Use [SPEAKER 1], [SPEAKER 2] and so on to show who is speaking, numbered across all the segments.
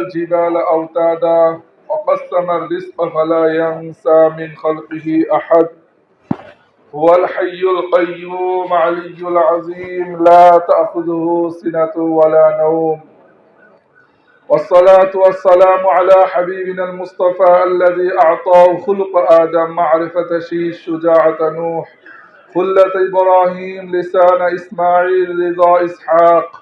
[SPEAKER 1] الجبال أوتادا وقسم الرزق فلا ينسى من خلقه أحد. هو الحي القيوم علي العظيم لا تأخذه سنة ولا نوم. والصلاة والسلام على حبيبنا المصطفى الذي أعطاه خلق آدم معرفة شيش شجاعة نوح. خلة إبراهيم لسان إسماعيل رضا إسحاق.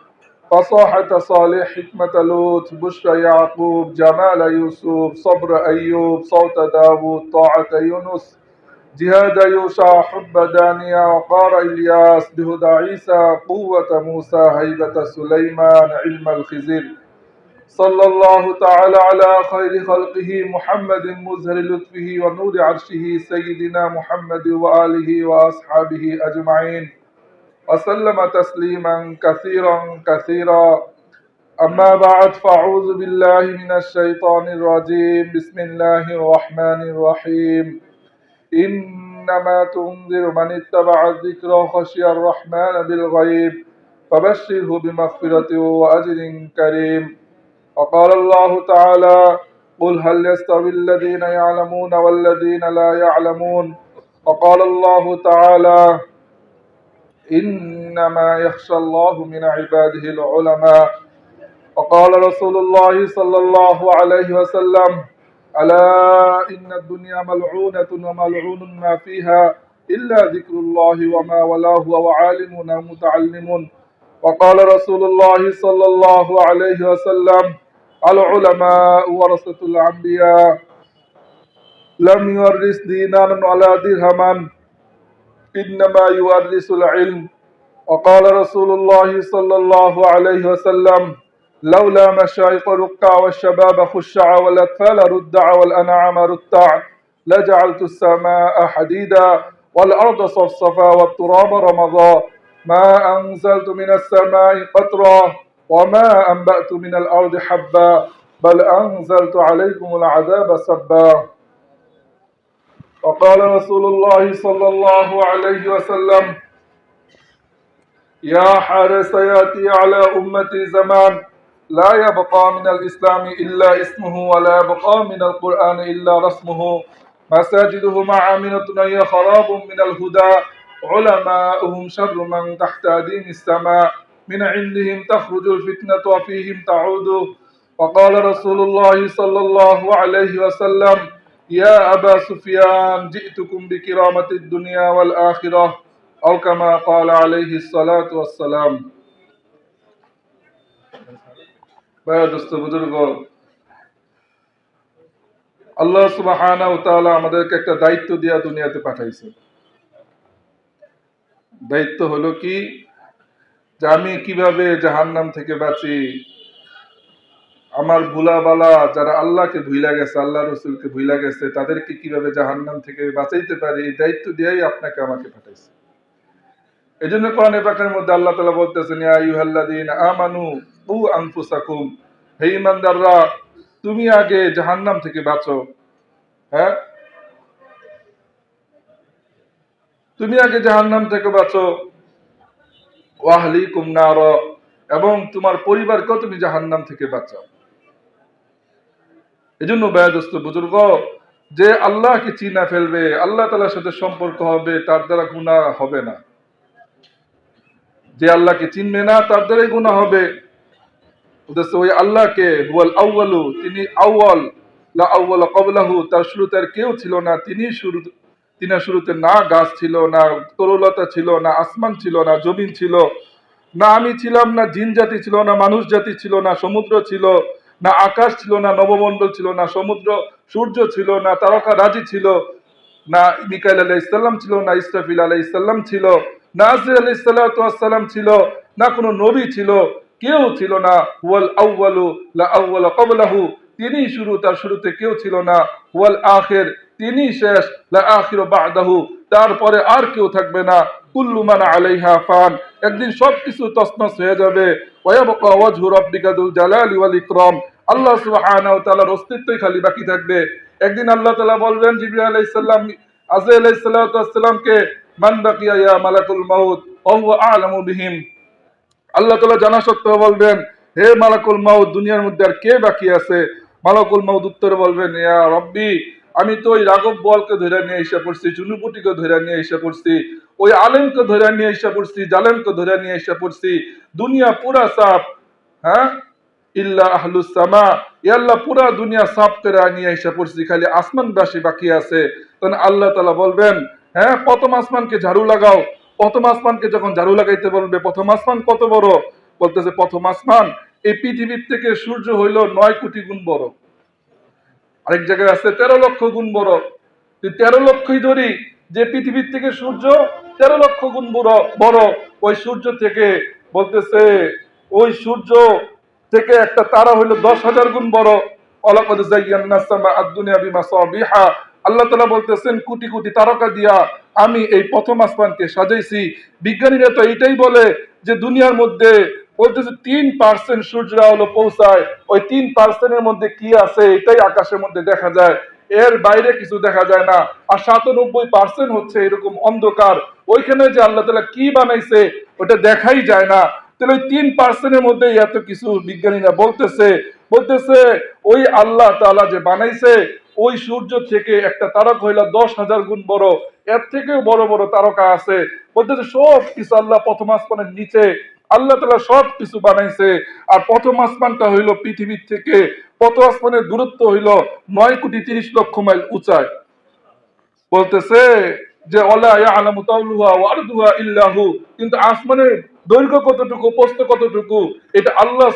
[SPEAKER 1] فصاحة صالح حكمة لوط بشرى يعقوب جمال يوسف صبر أيوب صوت داود طاعة يونس جهاد يوشع حب دانيا وقار إلياس بهدى عيسى قوة موسى هيبة سليمان علم الخزر صلى الله تعالى على خير خلقه محمد مزهر لطفه ونور عرشه سيدنا محمد وآله وأصحابه أجمعين. وسلم تسليما كثيرا كثيرا. أما بعد فأعوذ بالله من الشيطان الرجيم. بسم الله الرحمن الرحيم. إنما تنذر من اتبع الذكر وخشي الرحمن بالغيب فبشره بمغفرة وأجر كريم. وقال الله تعالى قل هل يستوي الذين يعلمون والذين لا يعلمون؟ وقال الله تعالى إنما يخشى الله من عباده العلماء وقال رسول الله صلى الله عليه وسلم ألا إن الدنيا ملعونة وملعون ما فيها إلا ذكر الله وما ولاه وعالم أو متعلم وقال رسول الله صلى الله عليه وسلم العلماء ورثة الأنبياء لم يورث دينارا ولا درهما إنما يورث العلم. وقال رسول الله صلى الله عليه وسلم لولا مشايخ ركع والشباب خشع والأطفال ردع والأنعام رتع لجعلت السماء حديدا والأرض صفصفا والتراب رمضا. ما أنزلت من السماء قطرا وما أنبأت من الأرض حبا بل أنزلت عليكم العذاب سبا وقال رسول الله صلى الله عليه وسلم يا حارس ياتي على أمتي زمان لا يبقى من الإسلام إلا اسمه ولا يبقى من القرآن إلا رسمه. مساجدهم عامنة هي خراب من الهدى. علماؤهم شر من تحت أديم السماء. من عندهم تخرج الفتنة وفيهم تعود. وقال رسول الله صلى الله عليه وسلم يا أبا سفيان جئتكم بكرامة الدنيا والآخرة أو كما قال عليه الصلاة والسلام বয়োজ্যেষ্ঠ বুজুর্গ আল্লাহ সুবাহানা তাআলা আমাদেরকে একটা দায়িত্ব দিয়া দুনিয়াতে পাঠাইছে দায়িত্ব হলো কি যে আমি কিভাবে জাহান্নাম থেকে বাঁচি আমার ভুলাবালা যারা আল্লাহকে ভুইলা গেছে, আল্লাহ রসুলকে ভুইলা গেছে, তাদেরকে কীভাবে জাহান্নাম থেকে বাঁচাইতে পারি, এই দায়িত্ব দিয়েই আপনাকে আমাকে পাঠাইছে। এই জন্য কোরআনে পাকের মধ্যে আল্লাহ তালা বলতেছেন, ইয়া আমানু উ আনফুসাকুম হে ইমানদাররা তুমি আগে জাহান্নাম থেকে বাঁচো। হ্যাঁ? তুমি আগে জাহান্নাম থেকে বাঁচো। ওয়াহলিকুম নার, এবং তোমার পরিবারকেও তুমি জাহান্নাম থেকে বাঁচাও। এই জন্য ব্যয়দস্ত বুজুর্গ, যে আল্লাহকে চিনা ফেলবে, আল্লাহ তালার সাথে সম্পর্ক হবে, তার দ্বারা গুণা হবে না। যে আল্লাহকে চিনবে না, তার দ্বারাই গুণা হবে। ওই আল্লাহকে, হুয়াল আউ্বালু তিনি আউ্বাল লা আউ্বাল কবলাহু তার শুরুতে আর কেউ ছিল না। তিনি শুরু, তিনি শুরুতে না গাছ ছিল, না তরুলতা ছিল, না আসমান ছিল, না জমিন ছিল, না আমি ছিলাম, না জিন জাতি ছিল, না মানুষ জাতি ছিল, না সমুদ্র ছিল না আকাশ ছিল, না নবমণ্ডল ছিল, না সমুদ্র, সূর্য ছিল, না তারকা রাজি ছিল, না মিকাইল আলাহ ইসলাম ছিল, না ইসরাফিল আলাহ ইসলাম ছিল, না আজির আলাহ ইসাল্লাম ছিল, না কোনো নবী ছিল, কেউ ছিল না। ওয়াল আউ্বালু আউ্বাল কবলাহু তিনি শুরু, তার শুরুতে কেউ ছিল না। ওয়াল আখের তিনি শেষ। লা আখির বাদাহু তারপরে আর কেউ থাকবে না। কুল্লু মান আলাইহা ফান। একদিন সবকিছু তছনছ হয়ে যাবে। ওয়ায়াবকা ওয়াজহু রাব্বিকা দুল জালালি ওয়াল ইকরাম। আল্লাহ সুবহানাহু ওয়া অস্তিত্বই খালি বাকি থাকবে। একদিন আল্লাহ তাআলা বলবেন, জিবরিল আলাইহিস সালাম, আজরাইল আলাইহিস সালামকে, মান বাকিয়া মালাকুল মাউত ওয়া আ'লামু বিহিম। আল্লাহ তাআলা জানা সত্ত্বেও বলবেন, হে মালাকুল মাউদ দুনিয়ার মধ্যে আর কে বাকি আছে? মালাকুল মাউদ উত্তরে বলবেন, ইয়া রব্বি আমি তো ওই রাঘব বলকে ধরে নিয়ে এসে পড়ছি, চুনুপুটিকে ধরে নিয়ে এসে পড়ছি, ওই আলেমকে ধরে নিয়ে এসে পড়ছি, জালেমকে ধরে নিয়ে এসে পড়ছি। দুনিয়া পুরা সাপ হ্যাঁ? ইল্লা আহলুস সামা আল্লাহ পুরা দুনিয়া সাফ করে নিয়ে এসে পড়ছি, খালি আসমানবাসী বাকি আছে। তখন আল্লাহ তালা বলবেন হ্যাঁ প্রথম আসমানকে ঝাড়ু লাগাও। প্রথম আসমানকে যখন ঝাড়ু লাগাইতে বলবে, প্রথম আসমান কত বড়? বলতেছে, প্রথম আসমান, এই পৃথিবীর থেকে সূর্য হইল নয় কোটি গুণ বড়। আরেক জায়গায় আছে, তেরো লক্ষ গুণ বড়। তেরো লক্ষই ধরি যে পৃথিবীর থেকে সূর্য, তেরো লক্ষ গুণ বড় বড়। ওই সূর্য থেকে বলতেছে, ওই সূর্য থেকে একটা তারা হইল দশ হাজার গুণ বড়। আল্লাহ তাআলা বলতেছেন, কোটি কোটি তারকা দিয়া আমি এই প্রথম আসমানকে সাজাইছি। বিজ্ঞানীরা তো এইটাই বলে যে দুনিয়ার মধ্যে বলতেছে তিন পার্সেন্ট সূর্যরা হলো পৌঁছায়। ওই তিন পার্সেন্টের মধ্যে কি আছে? এটাই আকাশের মধ্যে দেখা যায়। এর বাইরে কিছু দেখা যায় না। আর সাতানব্বই পার্সেন্ট হচ্ছে এরকম অন্ধকার। ওইখানে যে আল্লাহ তালা কি বানাইছে, ওটা দেখাই যায় না। তাহলে ওই তিন পার্সেন্টের মধ্যে এত কিছু বিজ্ঞানীরা বলতেছে। বলতেছে, ওই আল্লাহ তালা যে বানাইছে, ওই সূর্য থেকে একটা তারক হইলা দশ হাজার গুণ বড়। এর থেকেও বড় বড় তারকা আছে। বলতেছে সব কিছু আল্লাহ প্রথম আসমানের নিচে আল্লাহ তালা সব কিছু বানাইছে। আর প্রথম আসমানটা হইল পৃথিবীর থেকে, প্রথম আসমানের দূরত্ব হইল নয় কোটি তিরিশ লক্ষ মাইল উঁচায়। বলতেছে যে ইল্লাহু। কিন্তু আসমানের দৈর্ঘ্য কতটুকু, প্রস্থ কতটুকু, এটা আল্লাহ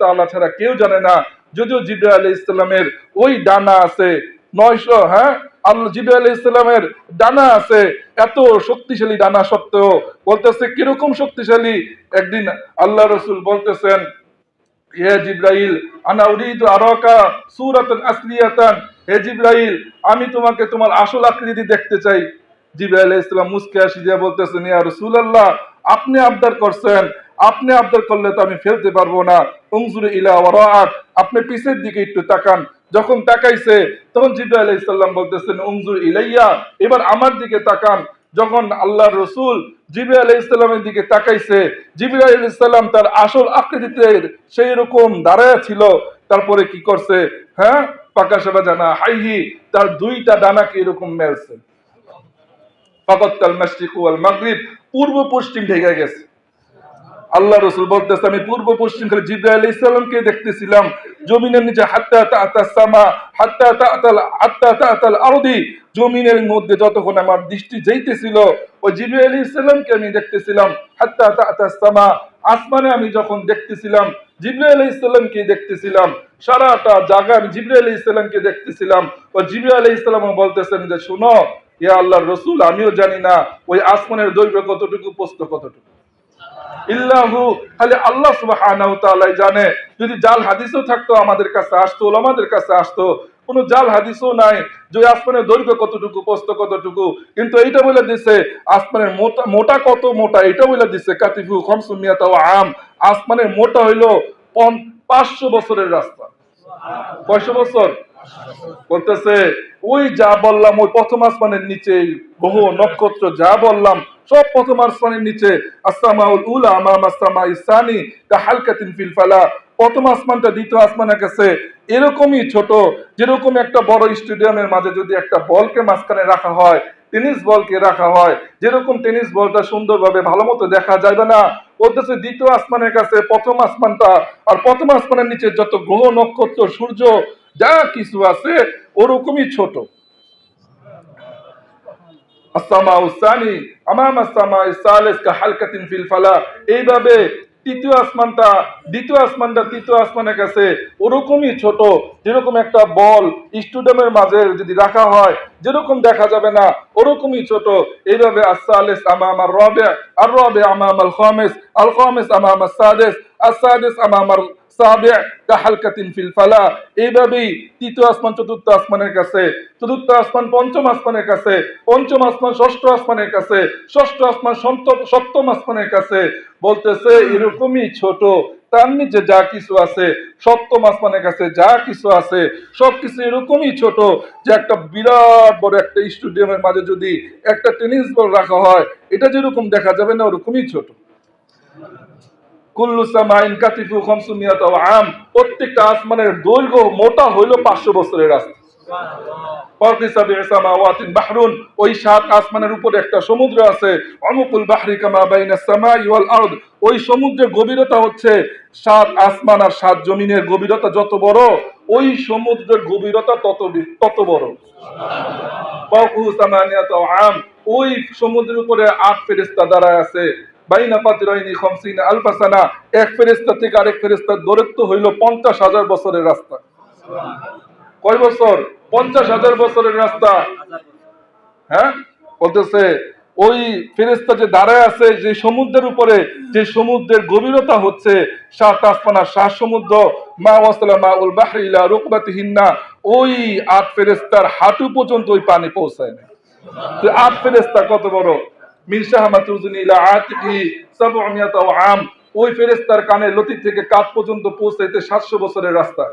[SPEAKER 1] তাআলা ছাড়া কেউ জানে না। যদিও জিব্রাইল আলাইহিস সালামের ওই ডানা আছে নয়শো হ্যাঁ? আল্লাহ জিব্রাইল আলাইহিস সালামের ডানা আছে, এত শক্তিশালী ডানা সত্ত্বেও বলতেছে, কীরকম শক্তিশালী? একদিন আল্লাহ রসুল বলতেছেন, হে জিব্রাইল, আনা উরিদু আরাকা সূরাতান আসলিয়াতান। হে জিব্রাইল, আমি তোমাকে তোমার আসল আকৃতি দেখতে চাই। জিব্রাইল আলাইহিস সালাম মুস্কে হাসি দিয়ে বলতেছেন, ইয়া রাসূলুল্লাহ, আপনি আবদার করছেন। আপনি আবদার করলে তো আমি ফেলতে পারব না। উনজুর ইলা ওয়ারাআক, আপনি পিছের দিকে একটু তাকান। যখন তাকাইছে, তখন আলাইহিস বলতেছেন, উনজুর ইলাইয়া। এবার আমার দিকে তাকান। যখন আল্লাহ রসুল দিকে তাকাইছে তার আসল আকৃতিতে সেই রকম দাঁড়ায় ছিল। তারপরে কি করছে? হ্যাঁ পাকা সেবা জানা হাইহি, তার দুইটা ডানাকে এরকম মেলছে। মাগরিব পূর্ব পশ্চিম ঢেকে গেছে। আল্লাহ রসুল বলতেছে, আমি পূর্ব পশ্চিম খালি জিব্রাইল আলাইহিস সালামকে দেখতেছিলাম। জমিনের নিচে হাত্তা তাতা সামা, হাত্তা তাতাল হাত্তা তাতাল আরদি। জমিনের মধ্যে যতক্ষণ আমার দৃষ্টি যাইতেছিল, ওই জিব্রাইল আলাইহিস সালামকে আমি দেখতেছিলাম। হাত্তা তাতা সামা, আসমানে আমি যখন দেখতেছিলাম, জিব্রাইল আলাইহিস সালামকে দেখতেছিলাম। সারাটা জায়গা আমি জিব্রাইল আলাইহিস সালামকে দেখতেছিলাম। ও জিব্রাইল আলাইহিস সালামও বলতেছেন যে, শোনো, ইয়া আল্লাহর রসুল, আমিও জানি না, ওই আসমানের দৈর্ঘ্য কতটুকু প্রস্থ কতটুকু? ইল্লাহু, খালি আল্লাহ সুবহানাহু তাআলাই জানে। যদি জাল হাদিসও থাকতো, আমাদের কাছে আসতো ওলামাদের কাছে আসতো, কোনো জাল হাদিসও নাই যে আসমানের দৈর্ঘ্য কতটুকু কতটুকু। কিন্তু এইটা বলে দিছে, আসমানের মোটা মোটা কত মোটা এটা বলে দিছে, কাতিফু আম, আসমানের মোটা হইল পাঁচশো বছরের রাস্তা। কয়শো বছর? বলতেছে, ওই যা বললাম, ওই প্রথম আসমানের নিচে বহু নক্ষত্র যা বললাম সব প্রথম আসমানের নিচে, আসসামাউল উলা আমাম আসসামা ইসানি কা হালকাতিন ফিল ফালা। প্রথম আসমানটা, দ্বিতীয় আসমানের কাছে এরকমই ছোট, যেরকম একটা বড় স্টেডিয়ামের মাঝে যদি একটা বলকে মাঝখানে রাখা হয়, টেনিস বলকে রাখা হয়, যেরকম টেনিস বলটা সুন্দরভাবে ভালো মতো দেখা যাবে না। বলতেছে দ্বিতীয় আসমানের কাছে প্রথম আসমানটা। আর প্রথম আসমানের নিচে যত গ্রহ, নক্ষত্র, সূর্য, যা কিছু আছে, ওরকমই ছোট আসসামা উসানি আমাম আসসামা ইসালিস কা হালকাতিন ফিল ফালা এইভাবে তৃতীয় আসমানটা, দ্বিতীয় আসমানটা, তৃতীয় আসমানের কাছে ওরকমই ছোট, যেরকম একটা বল স্টুডিয়ামের মাঝে যদি রাখা হয়, যেরকম দেখা যাবে না, ওরকমই ছোট। এইভাবে আসালিস আমাম আর রবে আর রবে আল খামিস আল খামিস আমাম আসাদিস আসাদিস আমাম আর সাবে এইভাবেই তৃতীয় আসমান, চতুর্থ আসমানের কাছে, চতুর্থ আসমান, পঞ্চম আসমানের কাছে, পঞ্চম আসমান, ষষ্ঠ আসমানের কাছে, ষষ্ঠ আসমান সপ্তম আসমানের কাছে বলতেছে, এরকমই ছোট, তার নিচে যা কিছু আছে, সপ্তম আসমানের কাছে যা কিছু আছে, সবকিছু এরকমই ছোট যে একটা বিরাট বড় একটা স্টেডিয়ামের মাঝে যদি একটা টেনিস বল রাখা হয়, এটা যেরকম দেখা যাবে না, ওরকমই ছোট। কুল্লু সামাইন কাতিফু খামসুমিয়াত আম। প্রত্যেকটা আসমানের দৈর্ঘ্য মোটা হইল পাঁচশো বছরের রাস্তা। বাহরুন। ওই সাত আসমানের উপরে একটা সমুদ্র আছে। অনুকুল বাহরি কামা বাইনাস সামাই ওয়াল আরদ। ওই সমুদ্রের গভীরতা হচ্ছে সাত আসমান আর সাত জমিনের গভীরতা যত বড় ওই সমুদ্রের গভীরতা তত তত বড়। আম। ওই সমুদ্রের উপরে আট ফেরেশতা দাঁড়ায় আছে। বাইনা পাতিরাইনি খামসিনা আলফা এক থেকে আরেক দূরত্ব হইল পঞ্চাশ হাজার বছরের রাস্তা। কয় বছর? পঞ্চাশ হাজার বছরের রাস্তা। হ্যাঁ? বলতেছে, ওই যে দাঁড়ায় আছে, যে সমুদ্রের উপরে, যে সমুদ্রের গভীরতা হচ্ছে সাত সাত সমুদ্র, মা ওয়াসালা মা উল বাহরিলা রুকবাতিহিন্না ওই আট ফেরেস্তার হাঁটু পর্যন্ত ওই পানি পৌঁছায় না আট ফেরেস্তা কত বড়? মির্শা আতিকি সাবউমিয়াতা আম। ওই ফেরেস্তার কানে লতি থেকে কাত পর্যন্ত পৌঁছাইতে সাতশো বছরের রাস্তা।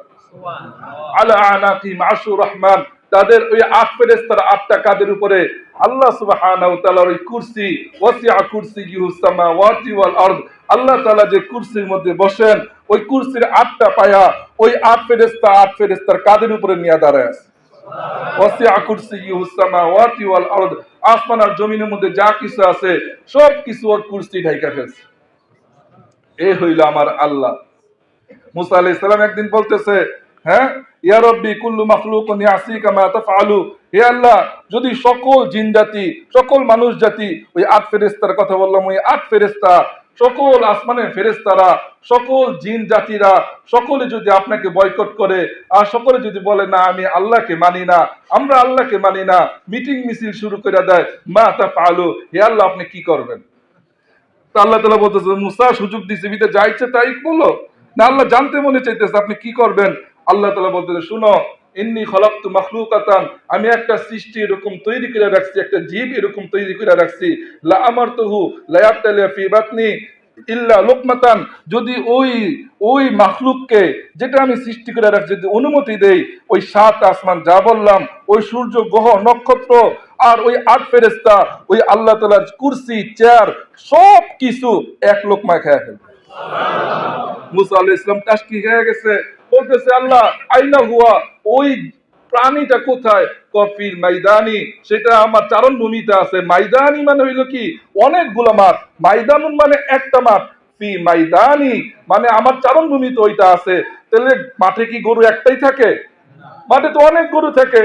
[SPEAKER 1] আলা আনাকি মাসুর রহমান। তাদের ওই আট ফেরেস্তার আটটা কাদের উপরে আল্লাহ সুবহানাহু তাআলার ওই কুরসি ওয়াসিআ কুরসিয়ুহু সামাওয়াতি ওয়াল আরদ। আল্লাহ তাআলা যে কুরসির মধ্যে বসেন ওই কুরসির আটটা পায়া ওই আট ফেরেস্তা আট ফেরেস্তার কাদের উপরে নিয়ে দাঁড়ায় আছে? ওয়াসিআ কুরসিয়ুহু সামাওয়াতি ওয়াল আরদ। আসমান আর জমিনের মধ্যে যা কিছু আছে, সব কিছু ওর কুর্সি ঢাইকা ফেলছে। এ হইল আমার আল্লাহ। মুসা আলাইহিস সালাম একদিন বলতেছে হ্যাঁ ইয়া রব্বি, কুল্লু মাখলুকুন ইয়াসিকা মা তাফআলু। হে আল্লাহ, যদি সকল জিন জাতি, সকল মানুষ জাতি, ওই আট ফেরেস্তার কথা বললাম, ওই আট ফেরেশতা সকল আসমানের ফেরেশতারা, সকল জিন জাতিরা, সকলে যদি আপনাকে বয়কট করে, আর সকলে যদি বলে, না, আমি আল্লাহকে মানি না, আমরা আল্লাহকে মানি না মিটিং মিছিল শুরু করে দেয়, মা তাফআলু হে আল্লাহ, আপনি কি করবেন? তা আল্লাহ তালা বলতেছে, মুসা সুযোগ দিছে বিতে যা ইচ্ছে তাই বলো। না, আল্লাহ জানতে মনে চাইতেছে, আপনি কি করবেন? আল্লাহ তালা বলতেছে, শুনো ইন্নি খলাক্তু মাখলুকাতান আমি একটা সৃষ্টি এরকম তৈরি করে রাখছি একটা জীব এরকম তৈরি করে রাখছি লা আমারতুহু লা ইয়াবতালিয়া ফি বাতনি ইল্লা লোকমাতান যদি ওই ওই মাখলুককে যেটা আমি সৃষ্টি করে রাখছি যদি অনুমতি দেই ওই সাত আসমান যা বললাম ওই সূর্য গ্রহ নক্ষত্র আর ওই আট ফেরেস্তা ওই আল্লাহ তালার কুরসি চেয়ার সব কিছু এক লোকমায় খেয়ে ফেলবে। মুসা আলাইহিস ইসলাম টাস্কি হয়ে গেছে। বলতেছে, আল্লাহ, আইনা হুয়া, ওই প্রাণীটা কোথায়? কফিল মাইদানি। সেটা আমার চারণ ভূমিতে আছে। মাইদানি মানে হইল কি? অনেকগুলো মাঠ মাইদানুন মানে একটা মাঠ ফি মাইদানি মানে আমার চারণ ভূমিতে ওইটা আছে। তাহলে মাঠে কি গরু একটাই থাকে? মাঠে তো অনেক গরু থাকে।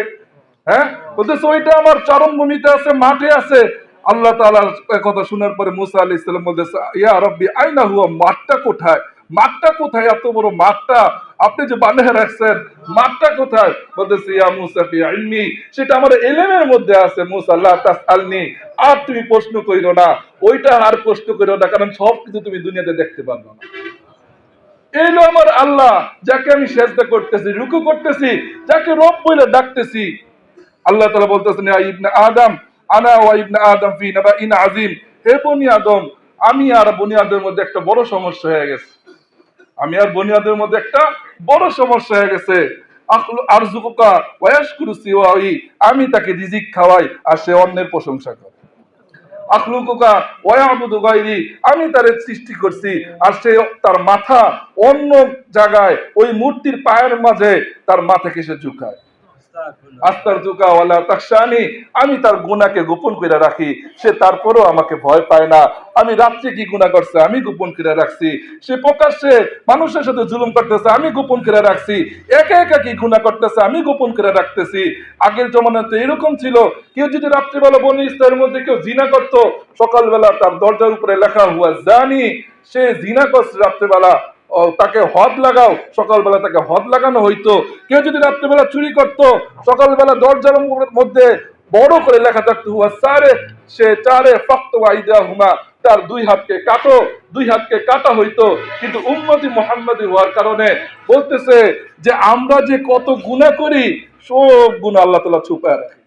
[SPEAKER 1] হ্যাঁ? বলতেছে, ওইটা আমার চরম ভূমিতে আছে, মাঠে আছে। আল্লাহ তাআলার কথা শোনার পরে মুসা আলাইহিস সালাম বলতেছে, ইয়া রব্বি, আইনা হুয়া, মাঠটা কোথায়? মাঠটা কোথায়? এত বড় মাঠটা। আপনি যে বানিয়ে রাখছেন, মাঠটা কোথায়? বলতেছে, ইয়া মুসা ফি সেটা আমার এলেমের মধ্যে আছে। মুসা তাসআলনি। আর তুমি প্রশ্ন কইরো না। ওইটা আর প্রশ্ন কইরো না, কারণ সব কিছু তুমি দুনিয়াতে দেখতে পারবে না। এলো আমার আল্লাহ, যাকে আমি সেজদা করতেছি, রুকু করতেছি, যাকে রব বলে ডাকতেছি। আল্লাহ তাআলা বলতেছেন, ইয়া ইবনে আদম, আনা ওয়া ইবনে আদম ফি নাবাইন আযীম। হে বনি আদম, আমি আর বনি আদমের মধ্যে একটা বড় সমস্যা হয়ে গেছে। আমি আর বনিয়াদের মধ্যে একটা বড় সমস্যা হয়ে গেছে। আমি তাকে রিজিক খাওয়াই আর সে অন্যের প্রশংসা করে। আখলুকুকা ওয়াবুদু গায়রি, আমি তারে সৃষ্টি করছি আর সে তার মাথা অন্য জায়গায়, ওই মূর্তির পায়ের মাঝে তার মাথাকে সে ঝুঁকায়। আস্তার জুকা ওয়ালা তাকশানি আমি তার গুনাহকে গোপন করে রাখি। সে তারপরেও আমাকে ভয় পায় না। আমি রাত্রে কি গুনাহ করছে, আমি গোপন করে রাখছি। সে প্রকাশ্যে মানুষের সাথে জুলুম করতেছে, আমি গোপন করে রাখছি। একা একা কি গুনাহ করতেছে, আমি গোপন করে রাখতেছি। আগের জমানাতে এরকম ছিল, কেউ যদি রাত্রিবেলা বনি ইস্তারের মধ্যে কেউ জিনা করত, সকালবেলা তার দরজার উপরে লেখা, হুয়া জানি সে জিনা করছে রাত্রিবেলা। তাকে হদ লাগাও। সকালবেলা তাকে হদ লাগানো হইতো। কেউ যদি রাত্রেবেলা চুরি করত, সকালবেলা দরজার মধ্যে বড় করে লেখা থাকতো, হুয়া সারে, সে চারে ফক্ত ওয়াইদা হুমা তার দুই হাতকে কাটো, দুই হাতকে কাটা হইতো। কিন্তু উম্মতি মোহাম্মদী হওয়ার কারণে বলতেছে যে, আমরা যে কত গুনাহ করি, সব গুনাহ আল্লাহ তালা ছুপায় রাখে।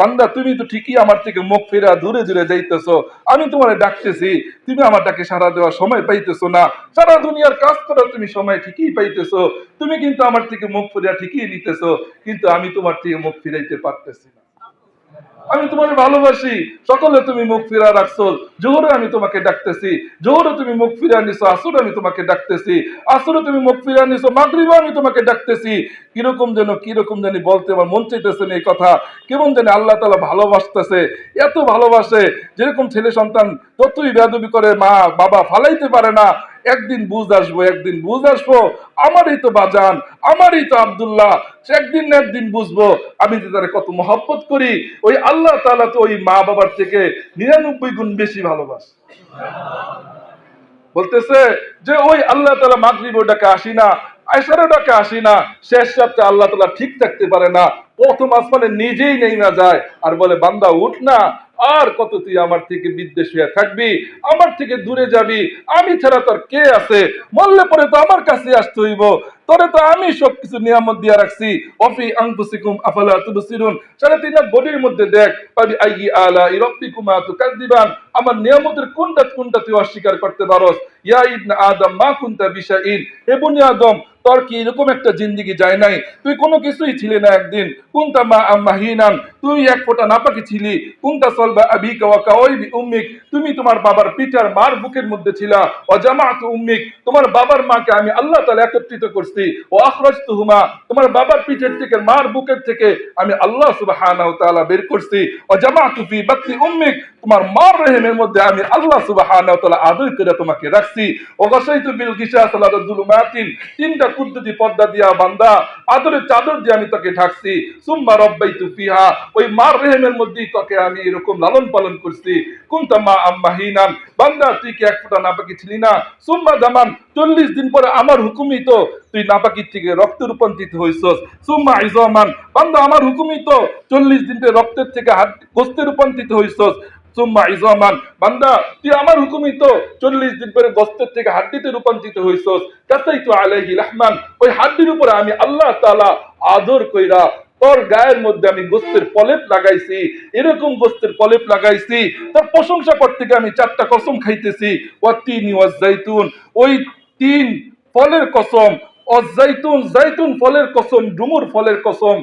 [SPEAKER 1] বান্দা তুমি তো ঠিকই আমার থেকে মুখ ফিরা দূরে দূরে যাইতেছো। আমি তোমারে ডাকতেছি, তুমি আমার ডাকে সারা দেওয়ার সময় পাইতেছো না। সারা দুনিয়ার কাজ করার তুমি সময় ঠিকই পাইতেছো। তুমি কিন্তু আমার থেকে মুখ ফিরা ঠিকই নিতেছো, কিন্তু আমি তোমার থেকে মুখ ফিরাইতে পারতেছি না। আমি তোমার ভালোবাসি। সকলে তুমি মুখ ফিরা রাখছো জোহরে আমি তোমাকে ডাকতেছি। জোহরে তুমি মুখ ফিরা নিছো, আসরে আমি তোমাকে ডাকতেছি। আসরে তুমি মুখ ফিরা নিছো, মাগরিবে আমি তোমাকে ডাকতেছি। কীরকম যেন, কীরকম জানি বলতে আমার মন চাইতেছে এই কথা। কেমন জানি আল্লাহ তালা ভালোবাসতেছে, এত ভালোবাসে। যেরকম ছেলে সন্তান ততই বেদবি করে, মা, বাবা ফালাইতে পারে না। একদিন বুঝ আসব, একদিন বুঝ আসব। আমারই তো বাজান, আমারই তো আব্দুল্লাহ। একদিন না একদিন বুঝব। আমি যে তারা কত মহব্বত করি, ওই আল্লাহ তাআলা তো ওই মা বাবার থেকে নিরানব্বই গুণ বেশি ভালোবাসে। বলতেছে যে ওই আল্লাহ তালা মাগরিব ডাকে আসি না আয়সারও ডাকে আসি না, শেষ সপ্তাহে আল্লাহ তালা ঠিক থাকতে পারে না। প্রথম আসমানে নিজেই নেই না যায়। আর বলে, বান্দা, উঠ না। আর কত তুই আমার থেকে বিদ্বেষ হয়ে থাকবি? আমার থেকে দূরে যাবি? আমি ছাড়া তোর কে আছে? মরলে পরে তো আমার কাছে আসতে হইব। তোরে তো আমি সবকিছু নিয়ামত দিয়া রাখছি। অফি আনফুসিকুম আফালা তুবসিরুন। সাড়ে তিন বডির মধ্যে দেখ, পাবি আইয়ি আলা ইরাব্বিকুমা তুকাযযিবান। আমার নিয়ামতের কোনটা কোনটা তুই অস্বীকার করতে পারস। ইয়া ইবনে আদম মা কুনতা বিশাইন। হে বনি আদম, তোর কি এরকম একটা জিন্দিগি যায় নাই? তুই কোনো কিছুই ছিলি না একদিন। কুনতা মা আম্মাহিনান। তুই এক ফোঁটা নাপাকি ছিলি। কুনতা সলবা আবিকা ওয়া কাওয়াইবি উম্মিক। তুমি তোমার বাবার পিঠার মার বুকের মধ্যে ছিলা। ও জামাত উম্মিক। তোমার বাবার মাকে আমি আল্লাহ তাআলা একত্রিত করছি। ও আখরাজতুহুমা। তোমার বাবার পিঠের থেকে, মার বুকের থেকে আমি আল্লাহ সুবহানাহু ওয়া তাআলা বের করছি। ও জামাতু ফি বাতনি উম্মিক। তোমার মার রহিমের মধ্যে আমি আল্লাহ সুবহানাহু ওয়া তাআলা আদর করে তোমাকে রাখছি। ও গাসাইতু বিল গিশা সালাত যুলুমাতিন তিনটা কুদ্দুতি পর্দা দিয়া বান্দা। আদরের চাদর দিয়ে আমি তোকে ঢাকছি। সুম্মা রব্বাইতু ফিহা। ওই মার রেহেমের মধ্যেই তোকে আমি এরকম লালন পালন করছি। কুনতা মা আম্মাহিনান বান্দা, তুই কি এক ফোঁটা নাপাকি ছিলি না? সুম্মা জামান চল্লিশ দিন পরে আমার হুকুমই তো তুই নাপাকির থেকে রক্তে রূপান্তরিত হইছস। সুম্মা ইজমান বান্দা, আমার হুকুমই তো চল্লিশ দিন পরে রক্তের থেকে হাত গোস্তে রূপান্তরিত হইছস। সুম্মা ইজমান বান্দা, তুই আমার হুকুমই তো চল্লিশ দিন পরে গোস্তের থেকে হাড্ডিতে রূপান্তরিত হইছস। কাতাই তো আলাইহি রহমান ওই হাড্ডির উপরে আমি আল্লাহ তালা আদর কইরা তোর গায়ের মধ্যে আমি গোস্তের পলেপ লাগাইছি, এরকম গোস্তের পলেপ লাগাইছি, তোর প্রশংসা করতে গিয়ে আমি চারটা কসম খাইতেছি। ওয়াতিন ওয়াজাইতুন ওই তিন ফলের কসম অজাইতুন জাইতুন ফলের কসম, ডুমুর ফলের কসম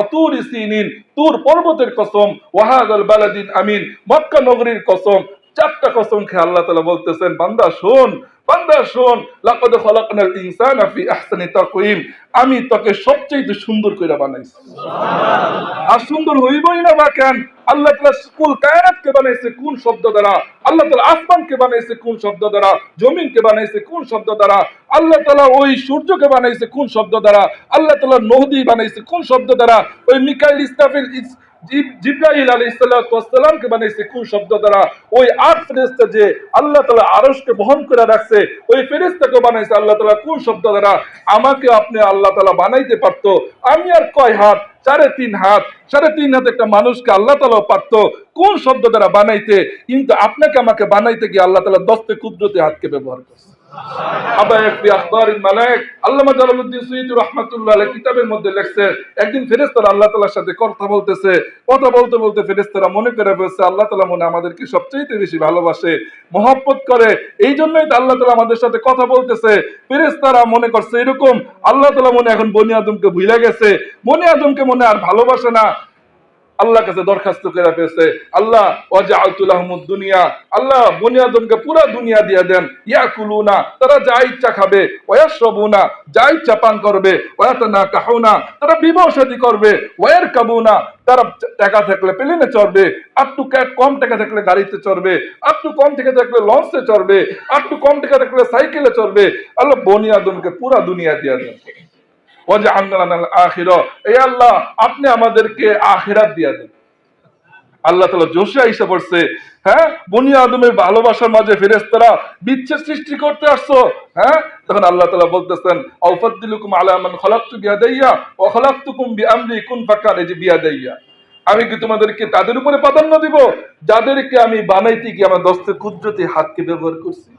[SPEAKER 1] অতুর সিনিন, তুর পর্বতের কসম, ওয়াহাদাল বালাদিন আমিন, মক্কা নগরীর কসম, চারটা কসম খেয়ে আল্লাহ তালা বলতেছেন, বান্দা শোন বান্দা শোন লাকাদ খলাকনাল ইনসানা ফি আহসানি তাকওয়িম আমি তোকে সবচেয়ে সুন্দর করে বানাইছি। আর সুন্দর হইবই না বা কেন? আল্লাহ তালা কুল কায়নাতকে বানাইছে কোন শব্দ দ্বারা? আল্লাহ তালা আসমানকে বানাইছে কোন শব্দ দ্বারা? জমিনকে বানাইছে কোন শব্দ দ্বারা? আল্লাহ তালা ওই সূর্যকে বানাইছে কোন শব্দ দ্বারা? আল্লাহ তালা নদী বানাইছে কোন শব্দ দ্বারা? ওই মিকাইল ইস্তাফিল ইস- জিব- জিব্রাইল আলাইহিসসালামকে বানাইছে শব্দ দ্বারা? ওই আট ফেরেশতা যে আল্লাহ তাআলা আরশকে বহন করে রাখছে, ওই ফেরেশতাকে বানাইছে আল্লাহ কোন শব্দ দ্বারা? আমাকে আপনি আল্লাহ তাআলা বানাইতে পারতো। আমি আর কয় হাত? সাড়ে তিন হাত। সাড়ে তিন হাত একটা মানুষকে আল্লাহ তাআলা পারতো কোন শব্দ দ্বারা বানাইতে? কিন্তু আপনাকে আমাকে বানাইতে গিয়ে আল্লাহ তাআলা দশতে কুদরতে হাতকে ব্যবহার করছে। আল্লাহ মনে বেশি ভালোবাসে করে। এই জন্যই তো আল্লাহ আমাদের সাথে কথা বলতেছে। মনে করছে এরকম, আল্লাহ তাআলা মনে এখন বনি আদমকে ভুলে গেছে। বনি আদমকে মনে আর ভালোবাসে না। আল্লাহ কাছে দরখাস্ত করে ফেলছে, আল্লাহ ওয়াজআলতুলাহুমুদ দুনিয়া আল্লাহ বনি আদমকে পুরো দুনিয়া দিয়ে দেন ইয়াকুলুনা তারা যা ইচ্ছা খাবে ওয়াশরাবুনা যা ইচ্ছা পান করবে ওয়া ওয়াতানা কাহুনা তারা শাদী করবে ওয়ার কাবুনা তারা টাকা থাকলে প্লেনে চড়বে একটু কম টাকা থাকলে গাড়িতে চড়বে একটু কম টাকা থাকলে লঞ্চে চড়বে একটু কম টাকা থাকলে সাইকেলে চড়বে আল্লাহ বনি আদমকে পুরা দুনিয়া দিয়ে দেন এই আল্লাহ, আপনি আমাদেরকে আখেরাত দিয়া দেন। আল্লাহ তালা জোশে আইসা পড়ছে হ্যাঁ? বনি আদমের ভালোবাসার মাঝে ফেরেস্তারা বিচ্ছেদ সৃষ্টি করতে আসছো হ্যাঁ? তখন আল্লাহ তালা বলতেছেন, আউফাদ্দিলুকুম আলামান খলাক্তু বিয়াদাইয়া ও খলাক্তুকুম বিআমরি কুন ফাকার এই যে বিয়াদাইয়া। আমি কি তোমাদেরকে তাদের উপরে প্রাধান্য দিব? যাদেরকে আমি বানাইতে গিয়ে আমার দস্তে কুদরতি হাতকে ব্যবহার করছি।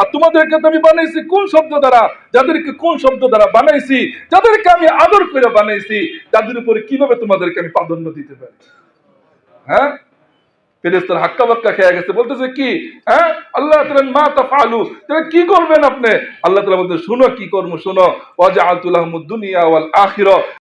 [SPEAKER 1] আর তোমাদেরকে তো আমি বানাইছি কোন শব্দ দ্বারা? যাদেরকে কোন শব্দ দ্বারা বানাইছি? যাদেরকে আমি আদর করে বানাইছি, তাদের উপরে কীভাবে তোমাদেরকে আমি প্রাধান্য দিতে পারি? হ্যাঁ? ফেরেস্তার হাক্কা বাক্কা খেয়ে গেছে, বলতেছে কি? হ্যাঁ? আল্লাহ তাআলা মা তাফআলু, তাহলে কি করবেন আপনি? আল্লাহ তাআলা বলতে শুনো কি করব শুনো। ওয়াজআলতু লাহুমুদ দুনিয়া ওয়াল আখিরা।